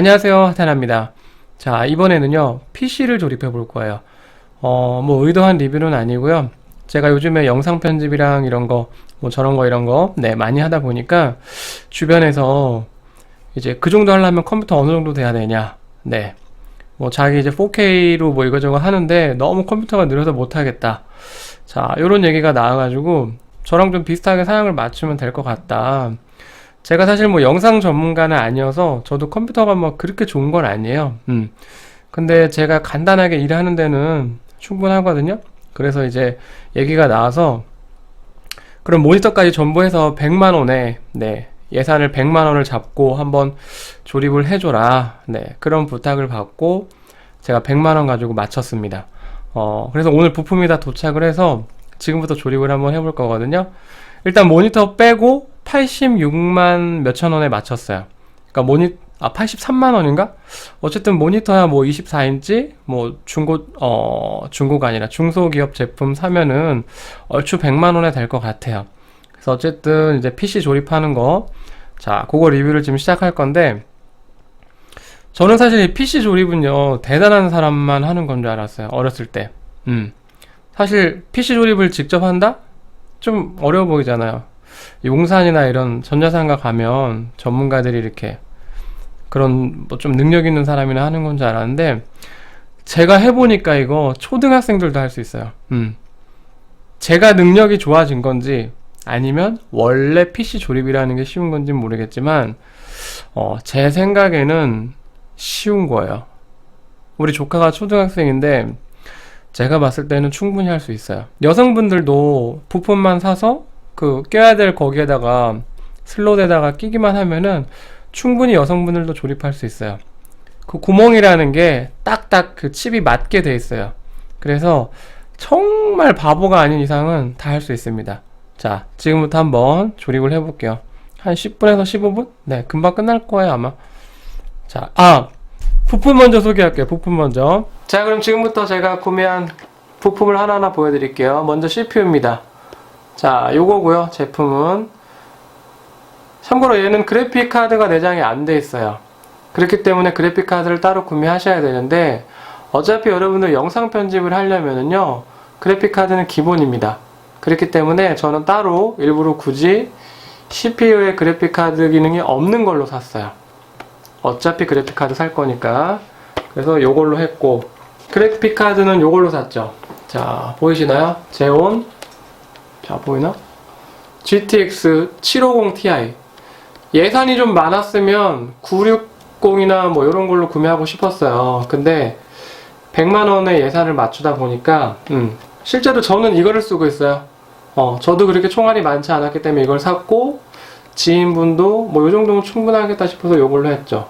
안녕하세요. 하타나입니다. 자, 이번에는요, PC를 조립해 볼 거예요. 어, 뭐, 의도한 리뷰는 아니고요. 제가 요즘에 영상 편집이랑 이런 거, 뭐 저런 거 이런 거, 네, 많이 하다 보니까, 주변에서 이제 그 정도 하려면 컴퓨터 어느 정도 돼야 되냐, 네. 뭐 자기 이제 4K로 뭐 이거저거 하는데 너무 컴퓨터가 느려서 못하겠다. 자, 요런 얘기가 나와가지고, 저랑 좀 비슷하게 사양을 맞추면 될 것 같다. 제가 사실 뭐 영상 전문가는 아니어서 저도 컴퓨터가 뭐 그렇게 좋은 건 아니에요. 음. 근데 제가 간단하게 일하는 데는 충분하거든요. 그래서 이제 얘기가 나와서 그럼 모니터까지 전부 해서 100만 원에 네. 예산을 100만 원을 잡고 한번 조립을 해줘라. 네. 그런 부탁을 받고 제가 100만 원 가지고 마쳤습니다. 어, 그래서 오늘 부품이 다 도착을 해서 지금부터 조립을 한번 해볼 거거든요. 일단 모니터 빼고 86만 몇천 원에 맞췄어요. 그러니까 모니 아 83만 원인가? 어쨌든 모니터야 뭐 24인치 뭐 중고 어 중고가 아니라 중소기업 제품 사면은 얼추 100만 원에 될 것 같아요. 그래서 어쨌든 이제 PC 조립하는 거 자, 그거 리뷰를 지금 시작할 건데 저는 사실 이 PC 조립은요 대단한 사람만 하는 건 줄 알았어요. 어렸을 때. 음. 사실 PC 조립을 직접 한다? 좀 어려워 보이잖아요. 용산이나 이런 전자상가 가면 전문가들이 이렇게 그런 뭐 좀 능력 있는 사람이나 하는 건 줄 알았는데 제가 해보니까 이거 초등학생들도 할 수 있어요. 음. 제가 능력이 좋아진 건지 아니면 원래 PC 조립이라는 게 쉬운 건지 모르겠지만 어, 제 생각에는 쉬운 거예요. 우리 조카가 초등학생인데 제가 봤을 때는 충분히 할 수 있어요. 여성분들도 부품만 사서 그 껴야 될 거기에다가 슬롯에다가 끼기만 하면은 충분히 여성분들도 조립할 수 있어요. 그 구멍이라는 게 딱딱 그 칩이 맞게 돼 있어요. 그래서 정말 바보가 아닌 이상은 다 할 수 있습니다. 자, 지금부터 한번 조립을 해볼게요. 한 10분에서 15분? 네, 금방 끝날 거예요, 아마. 자, 아, 부품 먼저 소개할게요. 부품 먼저. 자, 그럼 지금부터 제가 구매한 부품을 하나하나 보여드릴게요. 먼저 CPU입니다. 자, 요거고요. 제품은 참고로 얘는 그래픽 카드가 내장이 안 돼 있어요. 그렇기 때문에 그래픽 카드를 따로 구매하셔야 되는데 어차피 여러분들 영상 편집을 하려면은요. 그래픽 카드는 기본입니다. 그렇기 때문에 저는 따로 일부러 굳이 CPU에 그래픽 카드 기능이 없는 걸로 샀어요. 어차피 그래픽 카드 살 거니까. 그래서 요걸로 했고 그래픽 카드는 요걸로 샀죠. 자, 보이시나요? 제온 자, 보이나? GTX 750 Ti. 예산이 좀 많았으면 960이나 뭐 이런 걸로 구매하고 싶었어요. 근데 100만 원의 예산을 맞추다 보니까 음, 실제로 저는 이거를 쓰고 있어요. 어, 저도 그렇게 총알이 많지 않았기 때문에 이걸 샀고 지인분도 뭐 이 정도면 충분하겠다 싶어서 이걸로 했죠.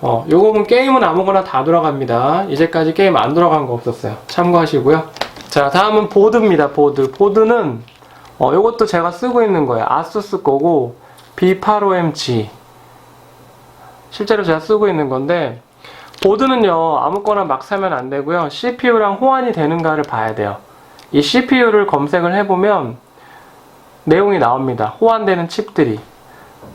어, 요거는 게임은 아무거나 다 돌아갑니다. 이제까지 게임 안 돌아간 거 없었어요. 참고하시고요. 자, 다음은 보드입니다. 보드. 보드는 어, 요것도 제가 쓰고 있는 거예요. 아수스 거고 B85MG. 실제로 제가 쓰고 있는 건데 보드는요 아무거나 막 사면 안 되고요 CPU랑 호환이 되는가를 봐야 돼요 이 CPU를 검색을 해 보면 내용이 나옵니다 호환되는 칩들이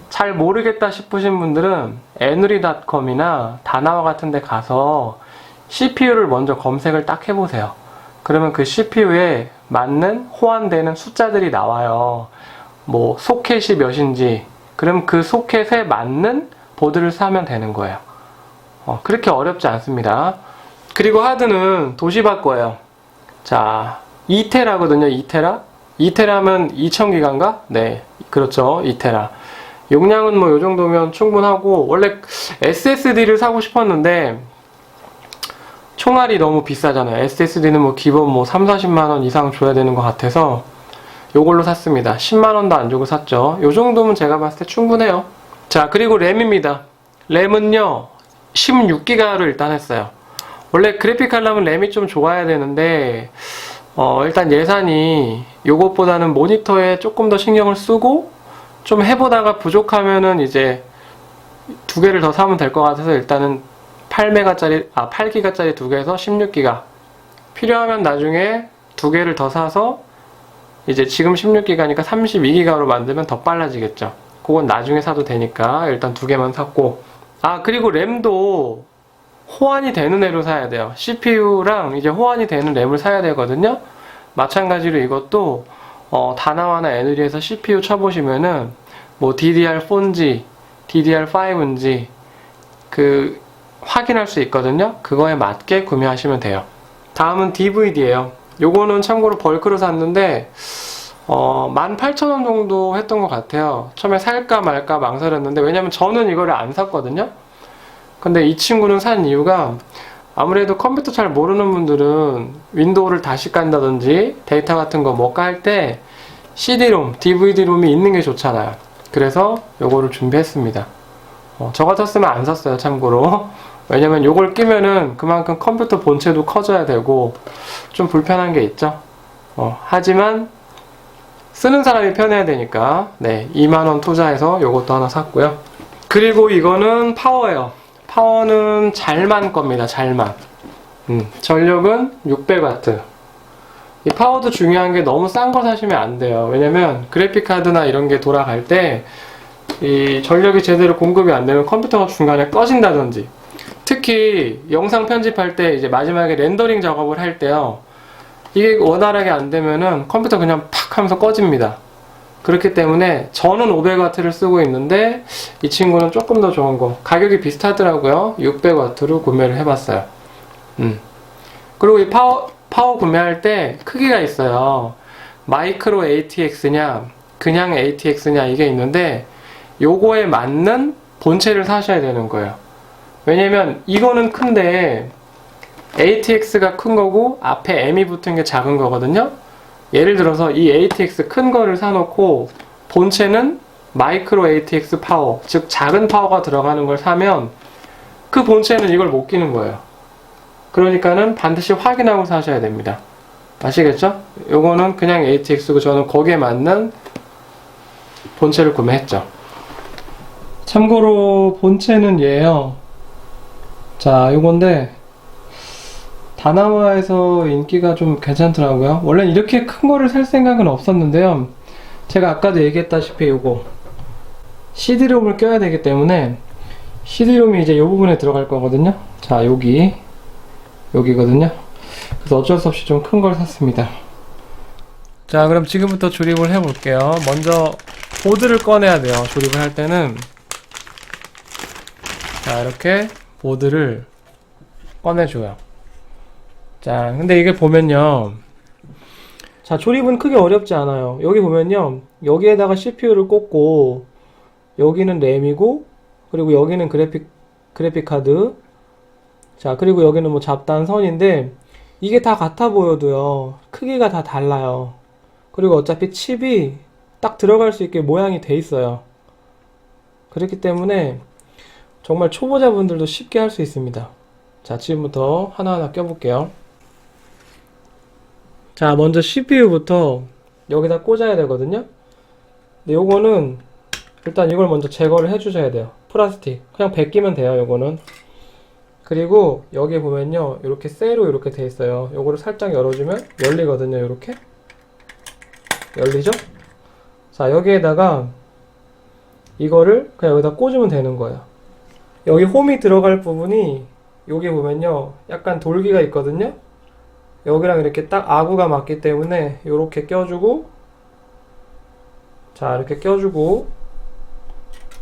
잘 모르겠다 싶으신 분들은 에누리.com이나 다나와 같은 데 가서 CPU를 먼저 검색을 딱 해보세요 그러면 그 CPU에 맞는 호환되는 숫자들이 나와요 뭐 소켓이 몇인지 그럼 그 소켓에 맞는 보드를 사면 되는 거예요 어, 그렇게 어렵지 않습니다. 그리고 하드는 도시바 거예요. 자, 2테라거든요, 2테라. 2테라면 2000기가인가? 네, 그렇죠, 2테라. 용량은 뭐요 정도면 충분하고, 원래 SSD를 사고 싶었는데, 총알이 너무 비싸잖아요. SSD는 뭐 기본 뭐 3, 40만원 이상 줘야 되는 것 같아서, 요걸로 샀습니다. 10만원도 안 주고 샀죠. 요 정도면 제가 봤을 때 충분해요. 자, 그리고 램입니다. 램은요, 16기가를 일단 했어요. 원래 그래픽 하려면 램이 좀 좋아야 되는데, 어, 일단 예산이 요것보다는 모니터에 조금 더 신경을 쓰고, 좀 해보다가 부족하면은 이제 두 개를 더 사면 될 것 같아서 일단은 8메가짜리, 아, 8기가짜리 두 개에서 16기가. 필요하면 나중에 두 개를 더 사서 이제 지금 16기가니까 32기가로 만들면 더 빨라지겠죠. 그건 나중에 사도 되니까 일단 두 개만 샀고, 아, 그리고 램도 호환이 되는 애로 사야 돼요. CPU랑 이제 호환이 되는 램을 사야 되거든요. 마찬가지로 이것도 어, 다나와나 에누리에서 CPU 쳐보시면은 뭐 DDR4인지 DDR5인지 그 확인할 수 있거든요. 그거에 맞게 구매하시면 돼요. 다음은 DVD예요. 요거는 참고로 벌크로 샀는데 어, 18,000원 정도 했던 것 같아요. 처음에 살까 말까 망설였는데, 왜냐면 저는 이거를 안 샀거든요? 근데 이 친구는 산 이유가, 아무래도 컴퓨터 잘 모르는 분들은 윈도우를 다시 깐다든지, 데이터 같은 거 뭐 깔 때, CD-롬, DVD-롬이 있는 게 좋잖아요. 그래서 요거를 준비했습니다. 어, 저 같았으면 안 샀어요, 참고로. 왜냐면 요걸 끼면은 그만큼 컴퓨터 본체도 커져야 되고, 좀 불편한 게 있죠. 어, 하지만, 쓰는 사람이 편해야 되니까 네 2만원 투자해서 요것도 하나 샀고요. 그리고 이거는 파워예요. 파워는 잘만 겁니다 잘만. 음, 전력은 600W 이 파워도 중요한 게 너무 싼 거 사시면 안 돼요. 왜냐면 그래픽 카드나 이런 게 돌아갈 때 이 전력이 제대로 공급이 안 되면 컴퓨터가 중간에 꺼진다든지 특히 영상 편집할 때 이제 마지막에 렌더링 작업을 할 때요 이게 원활하게 안 되면은 컴퓨터 그냥 팍 하면서 꺼집니다. 그렇기 때문에 저는 500W를 쓰고 있는데 이 친구는 조금 더 좋은 거 가격이 비슷하더라고요. 600W로 구매를 해봤어요. 음. 그리고 이 파워 파워 구매할 때 크기가 있어요. 마이크로 ATX냐 그냥 ATX냐 이게 있는데 요거에 맞는 본체를 사셔야 되는 거예요. 왜냐면 이거는 큰데 ATX가 큰 거고 앞에 M이 붙은 게 작은 거거든요. 예를 들어서 이 ATX 큰 거를 사놓고 본체는 마이크로 ATX 파워, 즉 작은 파워가 들어가는 걸 사면 그 본체는 이걸 못 끼는 거예요. 그러니까는 반드시 확인하고 사셔야 됩니다. 아시겠죠? 요거는 그냥 ATX고 저는 거기에 맞는 본체를 구매했죠. 참고로 본체는 얘예요. 자, 요건데 다나와에서 인기가 좀 괜찮더라고요. 원래 이렇게 큰 거를 살 생각은 없었는데요. 제가 아까도 얘기했다시피 요거 CD롬을 껴야 되기 때문에 CD롬이 이제 이 부분에 들어갈 거거든요. 자, 여기 여기거든요. 그래서 어쩔 수 없이 좀 큰 걸 샀습니다. 자, 그럼 지금부터 조립을 해볼게요. 먼저 보드를 꺼내야 돼요. 조립을 할 때는 자, 이렇게 보드를 꺼내줘요. 자, 근데 이게 보면요. 자, 조립은 크게 어렵지 않아요. 여기 보면요. 여기에다가 CPU를 꽂고, 여기는 램이고, 그리고 여기는 그래픽, 그래픽 카드. 자, 그리고 여기는 뭐 잡다한 선인데, 이게 다 같아 보여도요. 크기가 다 달라요. 그리고 어차피 칩이 딱 들어갈 수 있게 모양이 돼 있어요. 그렇기 때문에 정말 초보자분들도 쉽게 할 수 있습니다. 자, 지금부터 하나하나 껴볼게요. 자, 먼저 CPU부터 여기다 꽂아야 되거든요. 근데 요거는 일단 이걸 먼저 제거를 해주셔야 돼요. 플라스틱. 그냥 벗기면 돼요, 요거는. 그리고 여기 보면요, 이렇게 쇠로 이렇게 돼 있어요. 요거를 살짝 열어주면 열리거든요, 이렇게. 열리죠? 자, 여기에다가 이거를 그냥 여기다 꽂으면 되는 거예요. 여기 홈이 들어갈 부분이 여기 보면요, 약간 돌기가 있거든요. 여기랑 이렇게 딱 아구가 맞기 때문에 이렇게 껴주고 자 이렇게 껴주고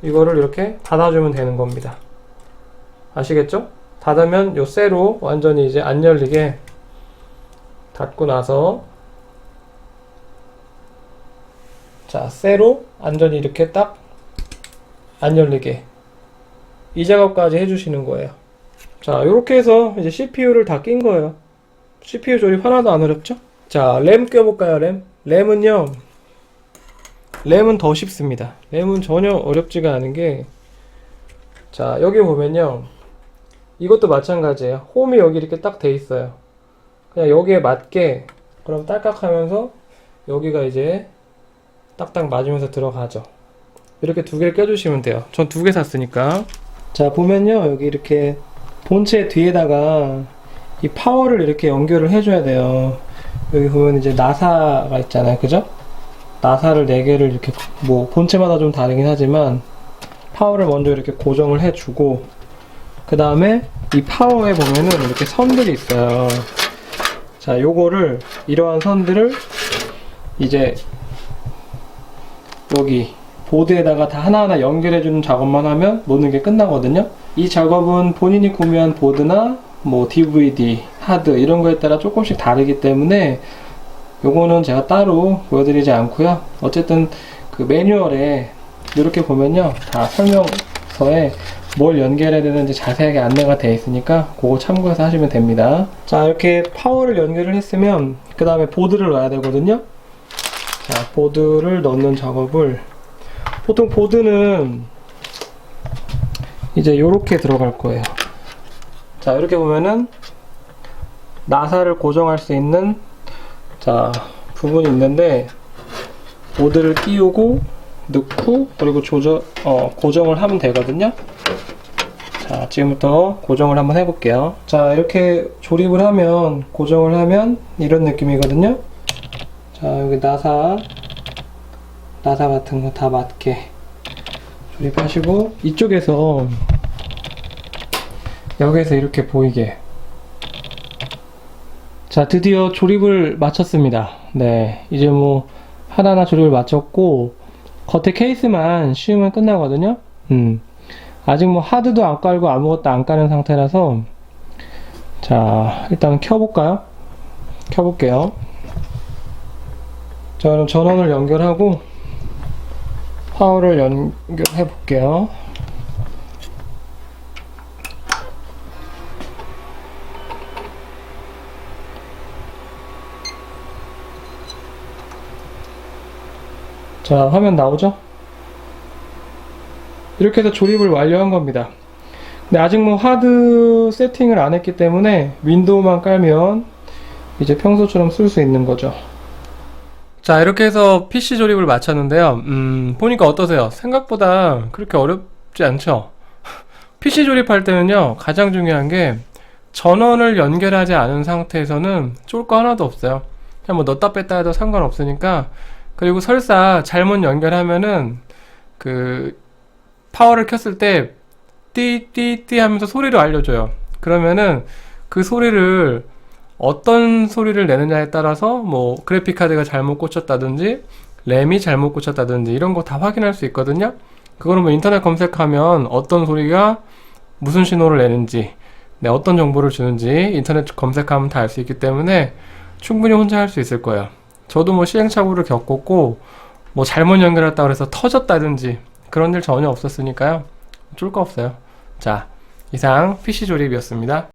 이거를 이렇게 닫아주면 되는 겁니다 아시겠죠? 닫으면 요 쇠로 완전히 이제 안 열리게 닫고 나서 자 쇠로 완전히 이렇게 딱 안 열리게 이 작업까지 해주시는 거예요 자 이렇게 해서 이제 CPU를 다 낀 거예요 CPU 조립 하나도 안 어렵죠? 자, 램 껴볼까요, 램? 램은요, 램은 더 쉽습니다. 램은 전혀 어렵지가 않은 게, 자, 여기 보면요, 이것도 마찬가지예요. 홈이 여기 이렇게 딱 돼 있어요. 그냥 여기에 맞게, 그럼 딸깍 하면서, 여기가 이제 딱딱 맞으면서 들어가죠. 이렇게 두 개를 껴주시면 돼요. 전 두 개 샀으니까. 자, 보면요, 여기 이렇게 본체 뒤에다가 이 파워를 이렇게 연결을 해줘야 돼요. 여기 보면 이제 나사가 있잖아요. 그죠? 나사를 4개를 이렇게 뭐 본체마다 좀 다르긴 하지만 파워를 먼저 이렇게 고정을 해주고 그 다음에 이 파워에 보면은 이렇게 선들이 있어요. 자, 요거를, 이러한 선들을 이제 여기 보드에다가 다 하나하나 연결해주는 작업만 하면 노는 게 끝나거든요. 이 작업은 본인이 구매한 보드나 뭐 DVD, 하드 이런 거에 따라 조금씩 다르기 때문에 요거는 제가 따로 보여드리지 않고요. 어쨌든 그 매뉴얼에 이렇게 보면요. 다 설명서에 뭘 연결해야 되는지 자세하게 안내가 되어 있으니까 그거 참고해서 하시면 됩니다. 자, 이렇게 파워를 연결을 했으면 그 다음에 보드를 넣어야 되거든요. 자, 보드를 넣는 작업을 보통 보드는 이제 이렇게 들어갈 거예요. 자, 이렇게 보면은 나사를 고정할 수 있는 자, 부분이 있는데 보드를 띄우고 넣고 그리고 조절 어, 고정을 하면 되거든요. 자, 지금부터 고정을 한번 해 볼게요. 자, 이렇게 조립을 하면 고정을 하면 이런 느낌이거든요. 자, 여기 나사 나사 같은 거 다 맞게 조립하시고 이쪽에서 여기에서 이렇게 보이게. 자 드디어 조립을 마쳤습니다. 네 이제 뭐 하나하나 조립을 마쳤고 겉에 케이스만 씌우면 끝나거든요. 음 아직 뭐 하드도 안 깔고 아무것도 안 까는 상태라서 자 일단 켜볼까요? 켜볼게요. 자 그럼 전원을 연결하고 파워를 연결해 볼게요. 자, 화면 나오죠? 이렇게 해서 조립을 완료한 겁니다. 근데 아직 뭐 하드 세팅을 안 했기 때문에 윈도우만 깔면 이제 평소처럼 쓸 수 있는 거죠. 자, 이렇게 해서 PC 조립을 마쳤는데요. 음, 보니까 어떠세요? 생각보다 그렇게 어렵지 않죠? PC 조립할 때는요, 가장 중요한 게 전원을 연결하지 않은 상태에서는 쫄 거 하나도 없어요. 그냥 뭐 넣었다 뺐다 해도 상관없으니까. 그리고 설사 잘못 연결하면은 그 파워를 켰을 때 띠띠띠 하면서 소리를 알려줘요. 그러면은 그 소리를 어떤 소리를 내느냐에 따라서 뭐 그래픽 카드가 잘못 꽂혔다든지 램이 잘못 꽂혔다든지 이런 거 다 확인할 수 있거든요. 그거는 뭐 인터넷 검색하면 어떤 소리가 무슨 신호를 내는지 네, 어떤 정보를 주는지 인터넷 검색하면 다 알 수 있기 때문에 충분히 혼자 할 수 있을 거예요. 저도 뭐 시행착오를 겪었고 뭐 잘못 연결했다 그래서 터졌다든지 그런 일 전혀 없었으니까요. 쫄 거 없어요. 자, 이상 PC 조립이었습니다.